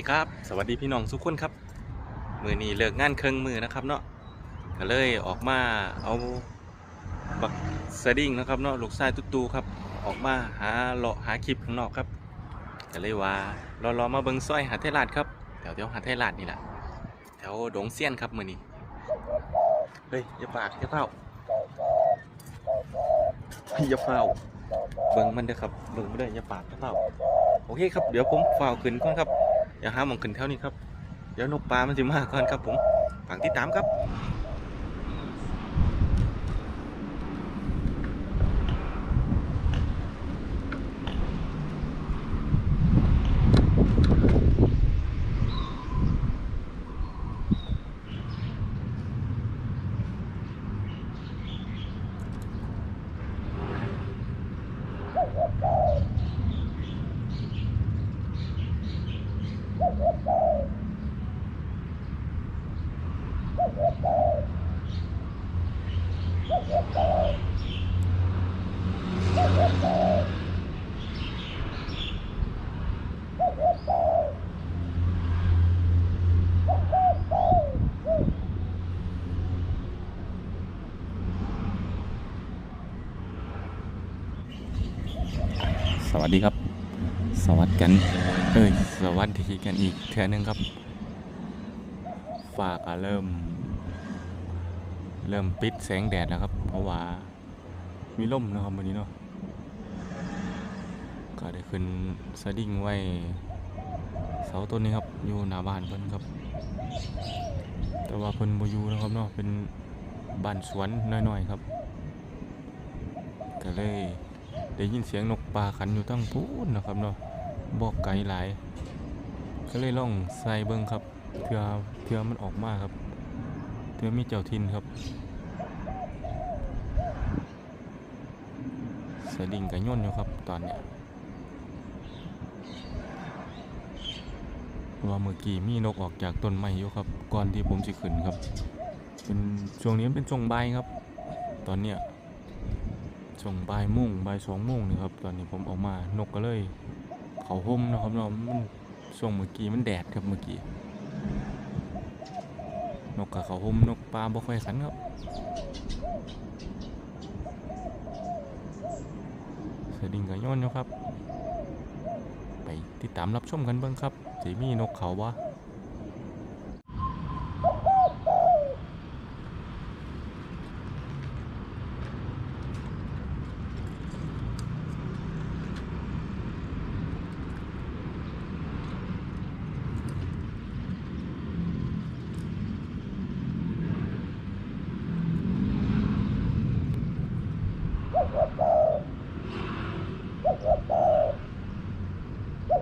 ดีครับ สวัสดีพี่น้องทุกคนครับ มือนี้เลิกงานเครื่องมือนะครับเนาะก็เลยออกมาเอาบักสดิ้งนะครับเนาะลูกชายตุ๊ตูครับ ออกมาหาเลาะหาคลิปข้างนอกครับก็เลยว่ารอรอมาเบิ้งซอยหาเทลาดครับแถวแถวหาเทลาดนี่แหละแถวดงเซียนครับมือนี้เฮ้ยอย่าปากอย่าเฝ้าอย่าเฝ้าเบิ่งมันเด้อครับเบิ่งไม่ได้ออย่าปากอย่าเฝ้าโอเคครับ เดี๋ยวผมฝ่าวขึ้นก่อนครับ อย่าห้ามมองขึ้นเท่านี้ครับ เดี๋ยวนกปลามันจะมาก่อนครับผมฝากติดตามครับ วัสดีครับ สวัสดีกันเอ้ยสวัสดีกันอีกเทื่อนึงครับ ฝากอะเริ่ม เริ่มปิดแสงแดดแล้วครับ เพราะว่ามีลมนะครับวันนี้เนาะก็ได้ขึ้นสดิ้งไว้เสาต้นนี้ครับอยู่หน้าบ้านเพิ่นครับ แต่ว่าเพิ่นบ่อยู่นะครับเนาะเป็นบ้านสวนน้อยๆครับ ก็เลย ได้ยินเสียงนกปลาขันอยู่ตั้งพูนนะครับเนาะบอกไกลหลาย ก็เลยล่องใส่เบิ้งครับเทื่อเทื่อมันออกมาครับเทื่อมีเจ้าทินครับสลิงกับย่นอยู่ครับตอนเนี้ยว่าเมื่อกี้มีนกออกจากต้นไม้อยู่ครับ ก่อนที่ผมจะขึ้นครับ เป็นช่วงนี้เป็นช่วงบ่ายครับ ตอนเนี้ย ช่วงบ่ายโมุ่งบ่ายสองโมงนี่ครับ ตอนนี้ผมออกมานกก็เลย เขาห่มนะครับเนาะมันช่วงเมื่อกี้มันแดดครับเมื่อกี้นกกับเขาห่มนกปลาบ่ค่อยขันครับเสือดิงกับย้อนอยู่ครับ ไปติดตามรับชมกันบ้างครับสิมีนกเขาวะ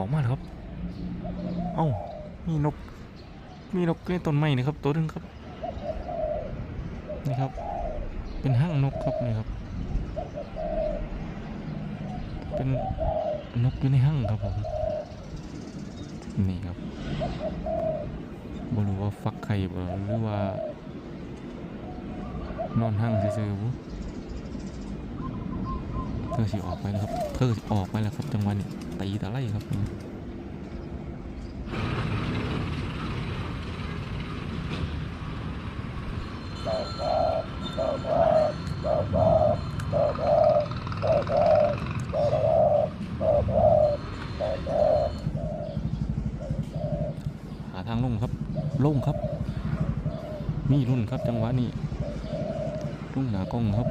ออกมาแล้วครับ เอ้า มีนก มีนกในต้นไม้นี่ครับ ตัวนึงครับ นี่ครับ เป็นห้างนกครับนี่ครับ เป็นนกอยู่ในห้างครับผมนี่ครับบ่รู้ว่าฟักไข่บ่หรือว่านอนห้างซื่อๆบุเธอสิออกไปแล้วครับ เธอสิออกไปแล้วครับจังหวะนี้ตีตะไลครับ หาทางลงครับลงครับ มีรุ่นครับจังหวะนี้รุ่นหนากล้องครับ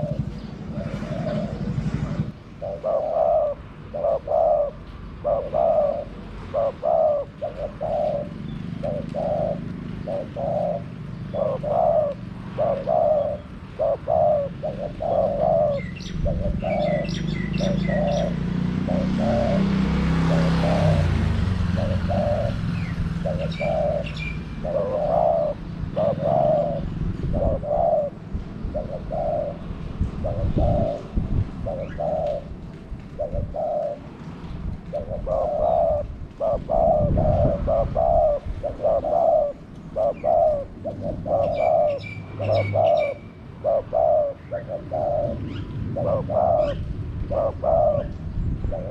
Bye.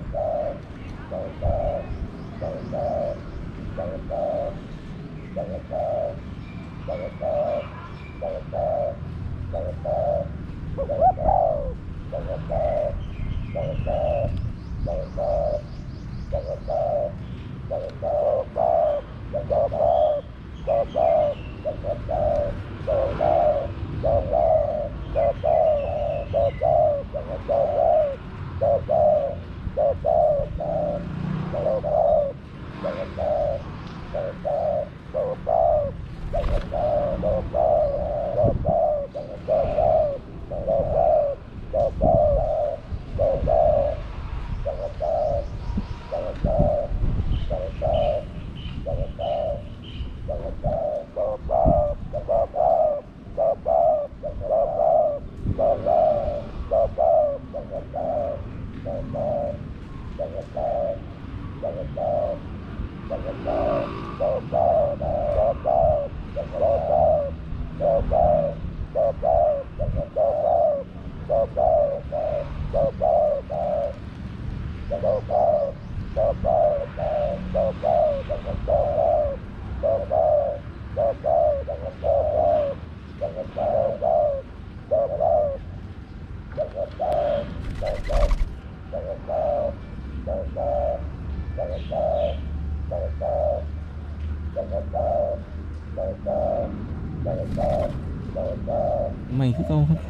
ไม่คือเก่าครับ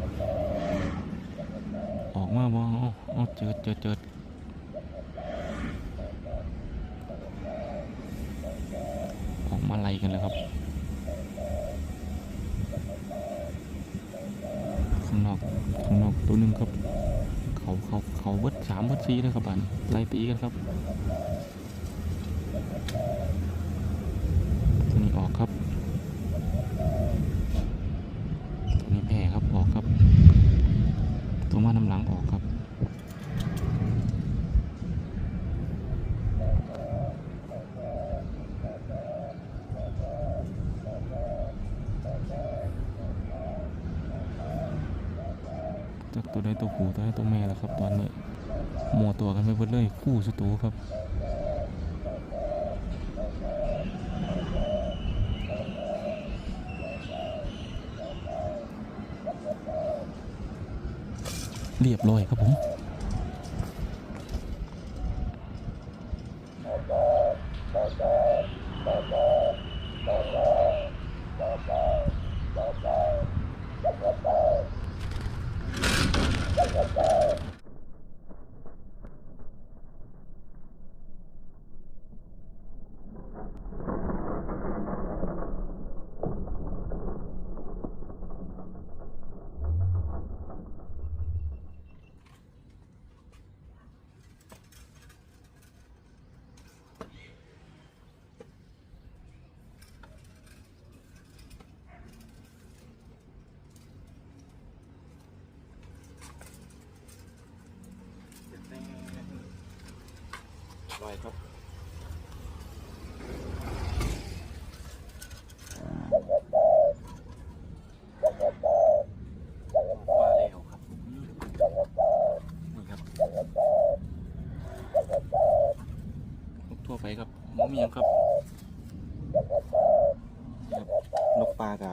ออกมาบ่เอาเอาเจิดเจิดเจิดออกมาไล่กันเลยครับข้างนอกข้างนอกตัวหนึ่งครับ เขาเขาเขาเบิดสามเบิดสี่เลยครับอันไล่ตีกันครับ ออกครับตัวนี้แพ้ครับออกครับ ตัวมาน้ำหลังออกครับจากตัวใดตัวผู้ตัวใดตัวแม่แล้วครับ ตอนนี้หมัวตัวกันไปเบิดเลยคู่สุดตัวครับ เรียบร้อยครับผม ไปครับมาแล้วครับนี่ครับนกทั่วไปครับมมีหยังครับครับ นกปลากะ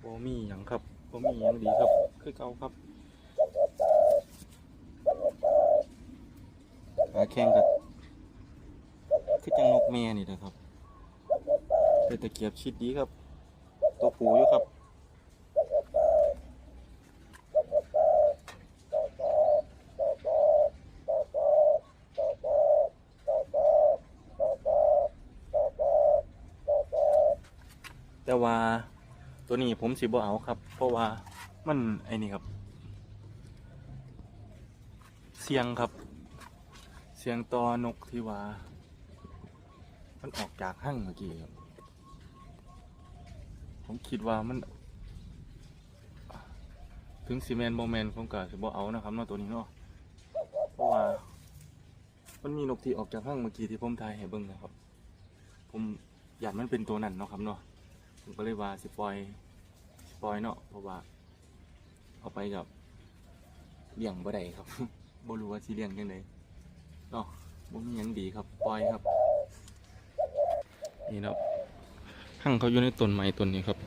โบมีหยังครับโบมีหยังดีครับ คือเก่าครับ หาแข่งกับคือจังนกแม่นี่นะครับเป็นตะเกียบชิดดีครับ ตัวผูอยู่ครับแต่ว่าตัวนี้ผมสิบ่เอาครับ เพราะว่ามันไอ้นี่ครับ เสียงครับ สียงตอนกที่ว่า มันออกจากห้างเมื่อกี้ครับ ผมคิดว่ามัน ถึงซีเมนโมเมนผมก็สิบ่เอานะครับเนาะตัวนี้เนาะเพราะว่า มันมีนกที่ออกจากห้างเมื่อกี้ที่ผมทายให้เบิ่งนะครับ ผมอยากมันเป็นตัวนั้นเนาะครับเนาะผมก็เลยว่าสปล่อยสปล่อยเนาะเพราะว่า เอาไปกับเลี้ยงบ่ได้ครับบ่รู้ว่าสิเลี้ยงยังไง เนาะบ่มีหยังดีครับปล่อยครับ นี่เนาะหั่งเขาอยู่ในต้นไม้ต้นนี้ครับ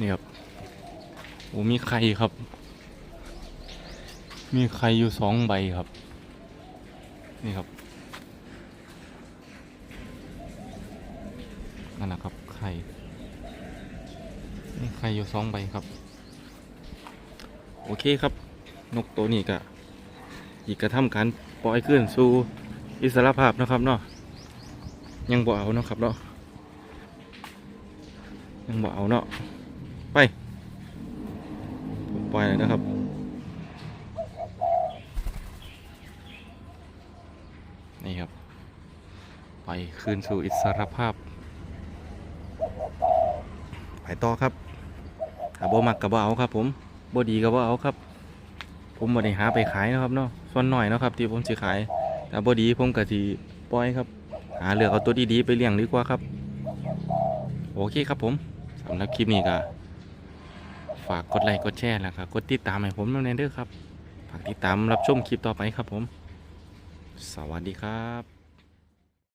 นี่ครับโอ้มีไข่ครับ มีไข่อยู่สองใบครับ นี่ครับนั่นแหละครับไข่มีไข่อยู่สองใบครับ โอเคครับ นกตัวนี้ก็อีกกระทำการปล่อยขึ้นสู่อิสระภาพนะครับเนาะยังบ่เอาเนาะครับเนาะยังบ่เอาเนาะไปผมปล่อยเลยนะครับนี่ครับ ไปคืนสู่อิสรภาพ ไปต่อครับถ้าบ่มักก็บ่เอาครับผม บดีก็บ่เอาครับ ผมบ่ได้หาไปขายนะครับเนาะส่วนหน้อยนะครับ ที่ผมสิขายถ้าบ่ดีผมก็สิปล่อยครับ หาเลือกเอาตัวดีๆไปเลี้ยงดีกว่าครับ โอเคครับผมสำหรับคลิปนี้ก็ฝากกดไลค์กดแชร์แล้วก็กดติดตามให้ผมด้วยนะเด้อครับ ฝากติดตามรับชมคลิปต่อไปครับผม สวัสดีครับ